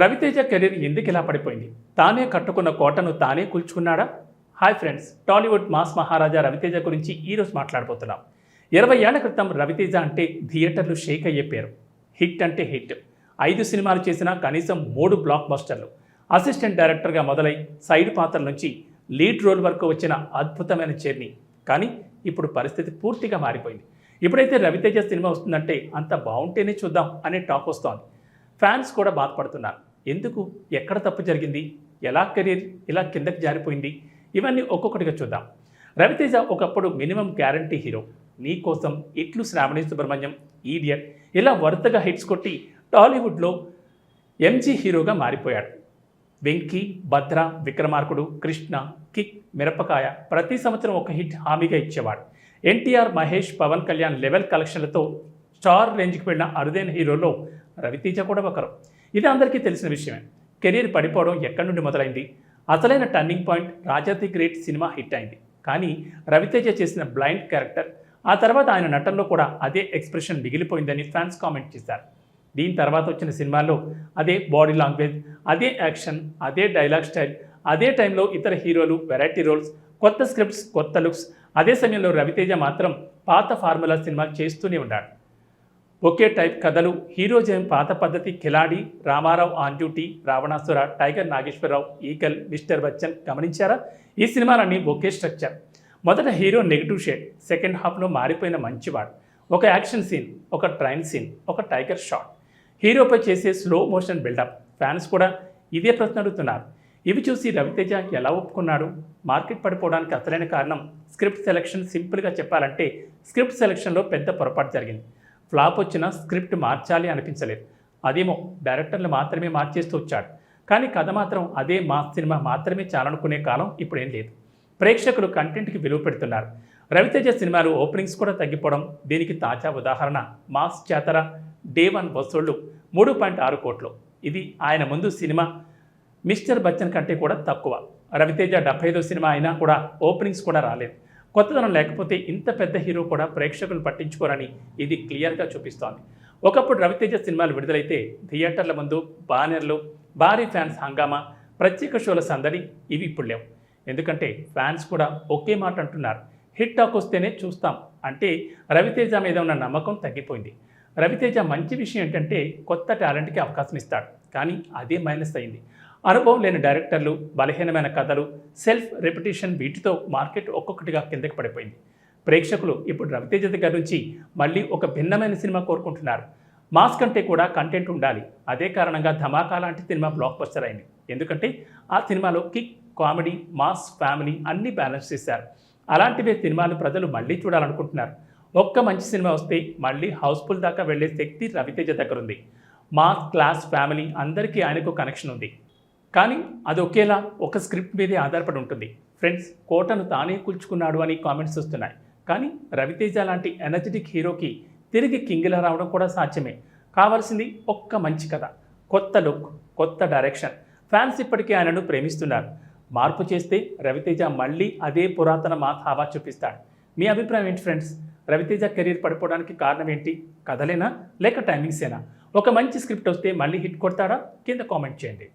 Raviteja career ఎందుకు ఇలా పడిపోయింది? తానే కట్టుకున్న కోటను తానే కూల్చుకున్నాడా? Hi friends Tollywood mass Maharaja Raviteja గురించి ఈరోజు మాట్లాడబోతున్నాం. ఇరవై ఏళ్ళ క్రితం రవితేజ అంటే థియేటర్లు షేక్ అయ్యే పేరు. హిట్ అంటే హిట్. ఐదు సినిమాలు చేసినా కనీసం మూడు బ్లాక్ బస్టర్లు అసిస్టెంట్ డైరెక్టర్గా మొదలై సైడ్ పాత్రల నుంచి లీడ్ రోల్ వరకు వచ్చిన అద్భుతమైన జర్నీ. కానీ ఇప్పుడు పరిస్థితి పూర్తిగా మారిపోయింది. ఇప్పుడైతే రవితేజ సినిమా వస్తుందంటే అంత బాగుంటేనే చూద్దాం అనే టాక్ వస్తోంది. ఫ్యాన్స్ కూడా బాధపడుతున్నారు. ఎందుకు? ఎక్కడ తప్పు జరిగింది? ఎలా కెరీర్ ఇలా కిందకి జారిపోయింది? ఇవన్నీ ఒక్కొక్కటిగా చూద్దాం. రవితేజ ఒకప్పుడు మినిమం గ్యారంటీ హీరో. నీకోసం ఇట్లు శ్రావణి సుబ్రహ్మణ్యం ఈడియట్ ఇలా వరుసగా హిట్స్ కొట్టి టాలీవుడ్లో ఎంజీ హీరోగా మారిపోయాడు. వెంకీ భద్ర విక్రమార్కుడు కృష్ణ కిక్ మిరపకాయ ప్రతి సంవత్సరం ఒక హిట్ హామీగా ఇచ్చేవాడు. ఎన్టీఆర్ మహేష్ పవన్ కళ్యాణ్ లెవెల్ కలెక్షన్లతో స్టార్ రేంజ్కి వెళ్ళిన అరుదైన హీరోలో రవితేజ కూడా ఒకరు. ఇది అందరికీ తెలిసిన విషయమే. కెరీర్ పడిపోవడం ఎక్కడి నుండి మొదలైంది? అసలైన turning point Raja the Great cinema hit అయింది. కానీ రవితేజ చేసిన బ్లైండ్ క్యారెక్టర్ ఆ తర్వాత ఆయన నటనలో కూడా అదే ఎక్స్ప్రెషన్ మిగిలిపోయిందని ఫ్యాన్స్ కామెంట్ చేశారు. దీని తర్వాత వచ్చిన సినిమాల్లో అదే బాడీ లాంగ్వేజ్ అదే యాక్షన్ అదే డైలాగ్ స్టైల్ అదే టైంలో ఇతర హీరోలు వెరైటీ రోల్స్ కొత్త స్క్రిప్ట్స్ కొత్త లుక్స్ అదే సమయంలో రవితేజ మాత్రం పాత ఫార్ములా సినిమా చేస్తూనే ఉన్నాడు ఒకే టైప్ కథలు హీరో జయం పాత పద్ధతి Khiladi Ramarao on duty Ravanasura tiger Nageswararao eagle mister Bachchan గమనించారా? ఈ సినిమాలన్నీ ఒకే స్ట్రక్చర్. మొదట హీరో నెగిటివ్ షేడ్ సెకండ్ హాఫ్లో మారిపోయిన మంచివాడు. ఒక యాక్షన్ సీన్ ఒక ట్రైన్ సీన్ ఒక టైగర్ షాట్. హీరోపై చేసే స్లో మోషన్ బిల్డప్. ఫ్యాన్స్ కూడా ఇదే ప్రశ్న అడుగుతున్నారు. ఇవి చూసి రవితేజ ఎలా ఒప్పుకున్నాడు? మార్కెట్ పడిపోవడానికి అసలైన కారణం స్క్రిప్ట్ సెలెక్షన్ సింపుల్గా చెప్పాలంటే స్క్రిప్ట్ సెలెక్షన్లో పెద్ద పొరపాటు జరిగింది. ఫ్లాప్ వచ్చిన స్క్రిప్ట్ మార్చాలి అనిపించలేదు. అదేమో డైరెక్టర్లు మాత్రమే మార్చేస్తూ వచ్చాడు కానీ కథ మాత్రం అదే మాస్ సినిమా మాత్రమే చాలనుకునే కాలం ఇప్పుడు ఏం లేదు. ప్రేక్షకులు కంటెంట్కి విలువ పెడుతున్నారు. రవితేజ సినిమాలు ఓపెనింగ్స్ కూడా తగ్గిపోవడం దీనికి తాజా ఉదాహరణ. మాస్ జాతర డే వన్ వసూళ్ళు మూడు పాయింట్ ఆరు కోట్లు. ఇది ఆయన ముందు సినిమా. మిస్టర్ బచ్చన్ కంటే కూడా తక్కువ. రవితేజ డెబ్బై ఐదో సినిమా అయినా కూడా ఓపెనింగ్స్ కూడా రాలేదు. కొత్తదనం లేకపోతే ఇంత పెద్ద హీరో కూడా ప్రేక్షకులు పట్టించుకోరని ఇది క్లియర్గా చూపిస్తోంది. ఒకప్పుడు రవితేజ సినిమాలు విడుదలైతే థియేటర్ల ముందు బానర్లు భారీ ఫ్యాన్స్ హంగామా ప్రత్యేక షోల సందడి ఇవి ఇప్పుడు లేవు. ఎందుకంటే ఫ్యాన్స్ కూడా ఒకే మాట అంటున్నారు హిట్ టాక్ వస్తేనే చూస్తాం. అంటే రవితేజ మీద ఉన్న నమ్మకం తగ్గిపోయింది. రవితేజ మంచి విషయం ఏంటంటే కొత్త టాలెంట్కి అవకాశం ఇస్తాడు. కానీ అదే మైనస్ అయింది. అనుభవం లేని డైరెక్టర్లు బలహీనమైన కథలు సెల్ఫ్ రెప్యుటేషన్ వీటితో మార్కెట్ ఒక్కొక్కటిగా కిందకి పడిపోయింది. ప్రేక్షకులు ఇప్పుడు రవితేజ దగ్గర నుంచి మళ్ళీ ఒక భిన్నమైన సినిమా కోరుకుంటున్నారు. మాస్ కంటే కూడా కంటెంట్ ఉండాలి. అదే కారణంగా ధమాకా లాంటి సినిమా బ్లాక్ బస్టర్ అయింది. ఎందుకంటే ఆ సినిమాలో కిక్ కామెడీ మాస్ ఫ్యామిలీ అన్నీ బ్యాలెన్స్ చేశారు. అలాంటివే సినిమాలు ప్రజలు మళ్ళీ చూడాలనుకుంటున్నారు. ఒక్క మంచి సినిమా వస్తే మళ్ళీ హౌస్ఫుల్ దాకా వెళ్ళే శక్తి రవితేజ దగ్గరుంది. మాస్ క్లాస్ ఫ్యామిలీ అందరికీ ఆయనకు కనెక్షన్ ఉంది. కానీ అది ఒకేలా ఒక స్క్రిప్ట్ మీదే ఆధారపడి ఉంటుంది. ఫ్రెండ్స్ కోటను తానే కూల్చుకున్నాడు అని కామెంట్స్ వస్తున్నాయి. కానీ రవితేజ లాంటి ఎనర్జెటిక్ హీరోకి తిరిగి కింగిలా రావడం కూడా సాధ్యమే. కావాల్సింది ఒక్క మంచి కథ కొత్త లుక్ కొత్త డైరెక్షన్. ఫ్యాన్స్ ఇప్పటికే ఆయనను ప్రేమిస్తున్నారు. మార్పు చేస్తే రవితేజ మళ్ళీ అదే పురాతన మాత్ హావా చూపిస్తాడు. మీ అభిప్రాయం ఏంటి ఫ్రెండ్స్? రవితేజ కెరీర్ పడిపోవడానికి కారణం ఏంటి? కథలేనా లేక టైమింగ్సేనా? ఒక మంచి స్క్రిప్ట్ వస్తే మళ్ళీ హిట్ కొడతాడా? కింద కామెంట్ చేయండి.